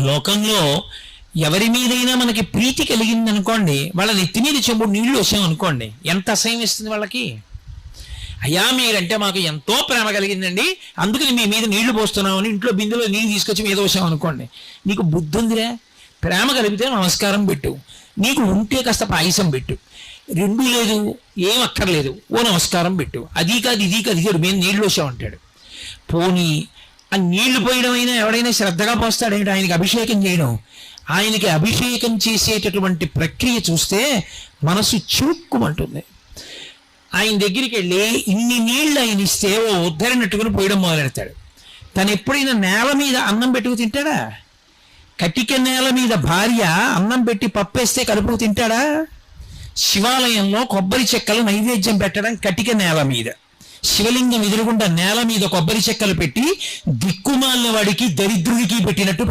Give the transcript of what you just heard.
లోకంలో ఎవరి మీదైనా మనకి ప్రీతి కలిగింది అనుకోండి వాళ్ళ నెత్తి మీద చెంబుడు నీళ్ళు వచ్చాం అనుకోండి ఎంత అసహ్యం ఇస్తుంది వాళ్ళకి? అయ్యా మీరంటే మాకు ఎంతో ప్రేమ కలిగిందండి అందుకని మీ మీద నీళ్ళు పోస్తున్నామని ఇంట్లో బిందులో నీళ్ళు తీసుకొచ్చి మీద వచ్చామనుకోండి నీకు బుద్ధి ఉందిరా? ప్రేమ కలిగితే నమస్కారం పెట్టు. నీకు ఉంటే కాస్త పాయసం పెట్టు. రెండు లేదు ఏం అక్కర్లేదు ఓ నమస్కారం పెట్టు. అది కాదు ఇది కాదు ఇది మేము నీళ్ళు వచ్చామంటాడు పోనీ ఆ నీళ్ళు పోయడం అయినా ఎవడైనా శ్రద్ధగా పోస్తాడేంటి? ఆయనకి అభిషేకం చేయడం. ఆయనకి అభిషేకం చేసేటటువంటి ప్రక్రియ చూస్తే మనసు చురుక్కుమంటుంది. ఆయన దగ్గరికి వెళ్ళి ఇన్ని నీళ్ళు ఆయన ఇస్తే ఓ ఉద్ధరినట్టుకుని పోయడం మొదలెడతాడు. తను ఎప్పుడైనా నేల మీద అన్నం పెట్టుకు తింటాడా? కటిక నేల మీద భార్య అన్నం పెట్టి పప్పేస్తే కలుపుకు తింటాడా? శివాలయంలో కొబ్బరి చెక్కలు నైవేద్యం పెట్టడం కటిక నేల మీద. శివలింగం ఎదురుగుండా నేల మీద కొబ్బరి చెక్కలు పెట్టి దిక్కుమాలిన వాడికి దరిద్రుడికి పెట్టినట్టు